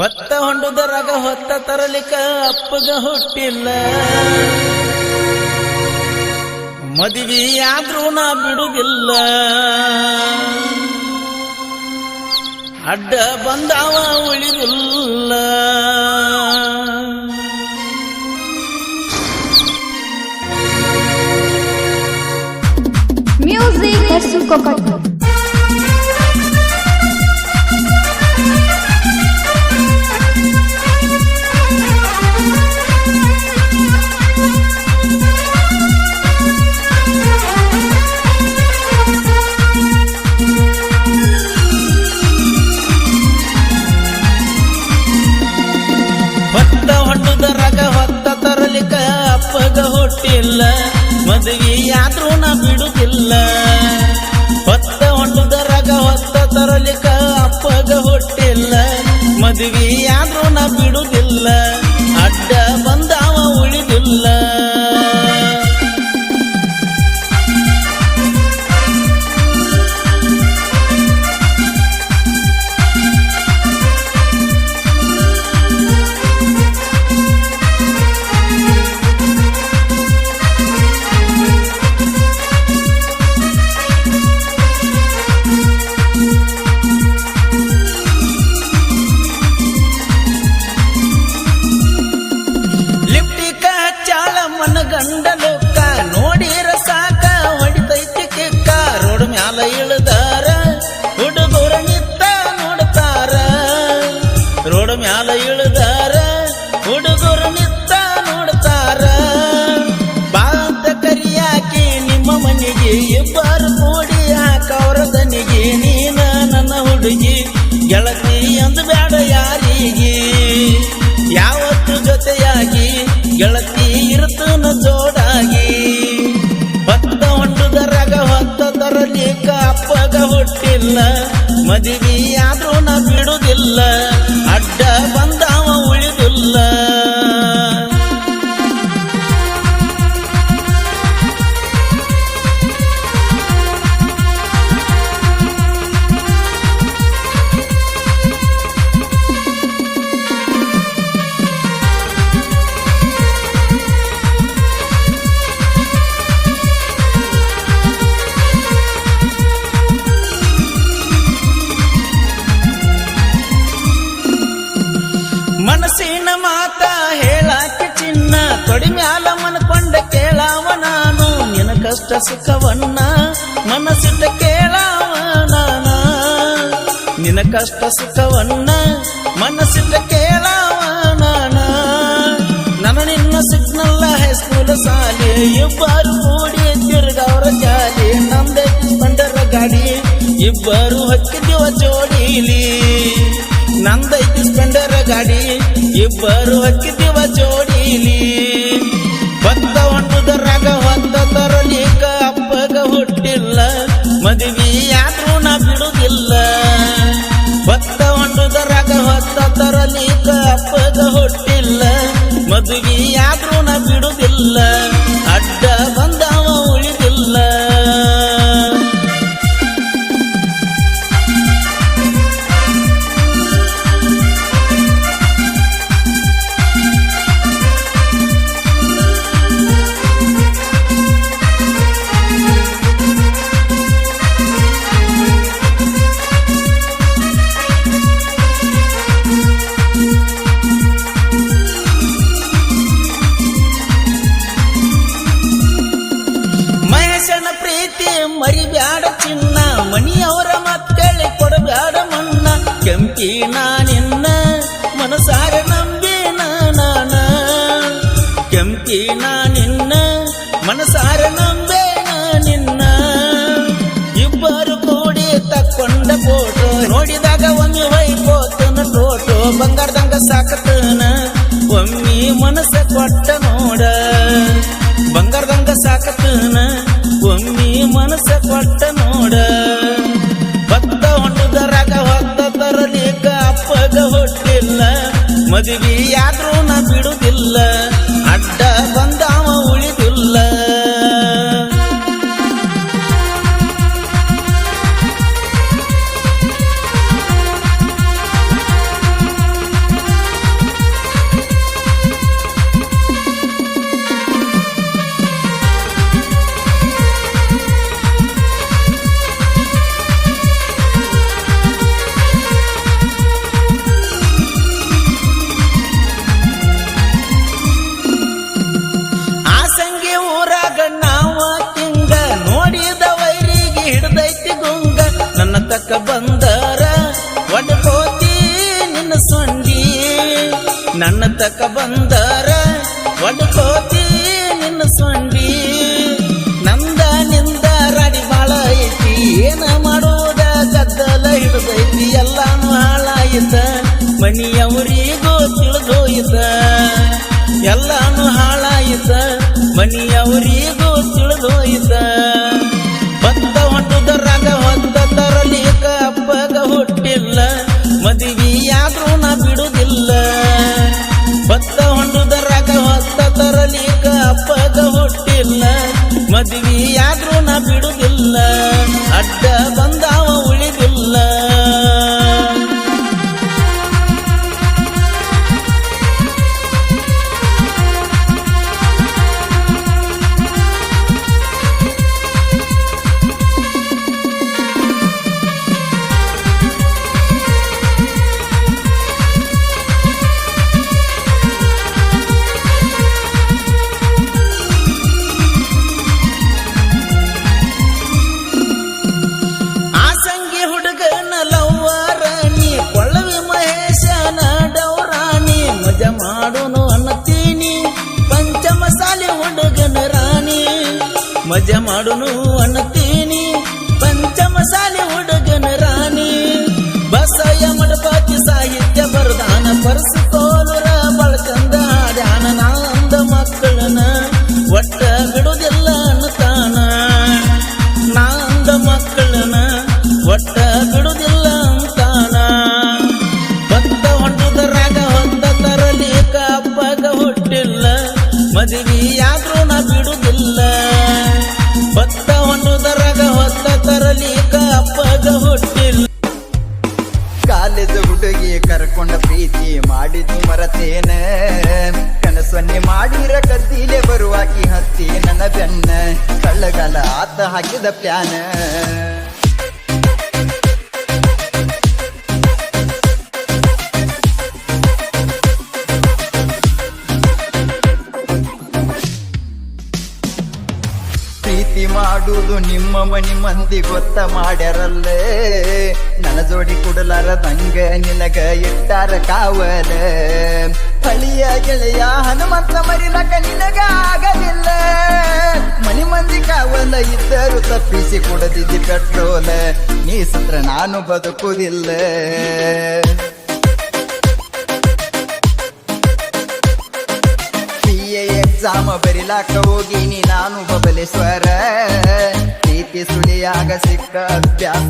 ಹೊತ್ತ ಹೊಂಡುದರಾಗ ಹೊತ್ತ ತರಲಿಕ ಅಪ್ಪಗ ಹುಟ್ಟಿಲ್ಲ. ಮದುವೆ ಆದ್ರೂ ನಾ ಬಿಡುದಿಲ್ಲ. ಅಡ್ಡ ಬಂದಾವ ಉಳಿದಿಲ್ಲ. Music ಅಪ್ಪಗ ಹೊಟ್ಟಿಲ್ಲ, ಮದುವೆ ಆದ್ರೂ ನಾ ಬಿಡುದಿಲ್ಲ. ಹೊತ್ತ ಹೊಟ್ಟುದರಾಗ ಹೊತ್ತ ತರಲಿಕ ಅಪ್ಪಗ ಹೊಟ್ಟಿಲ್ಲ. ಮದುವೆ ಆದ್ರೂ ನಾ ಬಿಡುದಿಲ್ಲ, ಅಡ್ಡ ಬಂದಾವ ಉಳಿದಿಲ್ಲ. ನಿತ್ತ ನೋಡ್ತಾರ. ಬಾಂತ ಕರಿಯಾಕಿ ನಿಮ್ಮ ಮನೆಗೆ ಇಬ್ಬರು ಕೂಡಿ ಹಾಕವ್ರ ದನಿಗೆ ನೀನ ನನ್ನ ಹುಡುಗಿ. ಗೆಳತಿ ಅಂದು ಬೇಡ ಯಾರಿಗೆ. ಯಾವತ್ತು ಜೊತೆಯಾಗಿ ಗೆಳತಿ ಇರ್ತನ ಜೋಡಾಗಿ. ಹೊತ್ತ ಹೊಂಡುದರಾಗ ಹೊತ್ತ ತರಲಿಕ ಅಪ್ಪಗ ಹುಟ್ಟಿಲ್ಲ. ಮದುವೆ ಆದ್ರೂ ನಾ ಬಿಡುದಿಲ್ಲ. ಕಷ್ಟ ಸುಖವನ್ನ ಮನಸ್ಸಿಟ್ಟ ಕೇಳವ ನಾನ. ನಿನ ಕಷ್ಟ ಸುಖವನ್ನ ಮನಸ್ಸಿಟ್ಟ ಕೇಳವ ನಾನ. ನನ್ನ ನಿನ್ನ ಸಿಗ್ನಲ್ಲ ಹೈಸ್ಕೂಲ್ ಸಾಲಿ ಇಬ್ಬರು ಕೂಡಿ ತಿರುಗವರ ಜಾಲಿ ನಮ್ದೆ ಬಂಡರ ಗಾಡಿ, ಇಬ್ಬರು ಹಕ್ಕಿದ್ದೀವ ಜೋಡಿಲಿ. ನಂದೈತಿ ಸ್ಪೆಂಡರ ಗಾಡಿ, ಇಬ್ಬರು ಹಕ್ಕಿದ್ದೀವ ಜೋಡಿಲಿ. ಭಕ್ತ ಒಂದು ಹೊತ್ತ ಕೆಂಪಿ ನಿನ್ನ ಮನಸಾರ ನಂಬಿ ನಾನ. ಕೆಂಪಿ ನಿನ್ನ ಮನಸಾರ ನಂಬೆ ನಿನ್ನ. ಇಬ್ಬರು ಕೂಡಿ ತಕ್ಕೊಂಡ ಫೋಟೋ, ನೋಡಿದಾಗ ಒಮ್ಮೆ ವೈಕೋತನ ಟೋಟೋ ಬಂಗಾರದಂಗ ಸಾಕತನ. ಒಮ್ಮೆ ಮನಸ್ಸ ಕೊಟ್ಟ ನೋಡ, ಬಂಗಾರದಂಗ ಸಾಕತನ. ಮದುವೆ ಆದ್ರೂ ನಾ ಬಿಡುದಿಲ್ಲ. ಅಡ್ಡ ಬಂದಾವ ತಕ ಬಂದರ ಒಡ್ಕೋತಿ ನಿನ್ನ ಸೊಂಡಿ ನನ್ನ ತಕ ಬಂದರ ಒಡ್ಕೋತಿ ನಿನ್ನ ಸೊಂಡಿ ನಂದ ನಿಂದ ರಾಡಿ ಬಾಳ ಐತಿ, ಏನ ಮಾಡೋದ ಗದ್ದಲ ಹಿಡ್ದೈತಿ, ಎಲ್ಲಾನು ಹಾಳಾಯಿತ ಮನಿಯವರಿಗೂ ತಿಳಿದೋಯಿತ ಎಲ್ಲಾನು ಹಾಳಾಯಿತ ಮನಿಯವರಿಗೂ ತಿಳಿದೋಯಿತ ಹುಡುಗನ ಮಜಾ ಮಾಡುನು ಅನ್ನತೀನಿ da piana. ಮಾಡುವುದು ನಿಮ್ಮ ಮನಿ ಮಂದಿ ಗೊತ್ತ ಮಾಡ್ಯಾರಲ್ಲೇ. ನನ್ನ ಜೋಡಿ ಕುಡಲಾರದಂಗ ನಿನಗ ಇಟ್ಟಾರ ಕಾವಲ. ಹಳಿಯ ಗೆಳೆಯ ಹನುಮಂತ ಮರಿಲಕ ನಿನಗ ಆಗಲಿಲ್ಲ. ಮನಿ ಮಂದಿ ಕಾವಲ ಇದ್ದರು ತಪ್ಪಿಸಿ ಕೊಡದಿದ್ದಿ ಪೆಟ್ರೋಲ್. ನೀ ಸತ್ರ ನಾನು ಬದುಕುವುದಿಲ್ಲ. ಎಕ್ಸಾಮ ಬರಿಲಾಕ ಹೋಗಿನಿ ನಾನು ಬಬಲೇಶ್ವರ ಪ್ರೀತಿ ಸುಳಿಯಾಗ ಸಿಕ್ಕ ಅಭ್ಯಾಸ.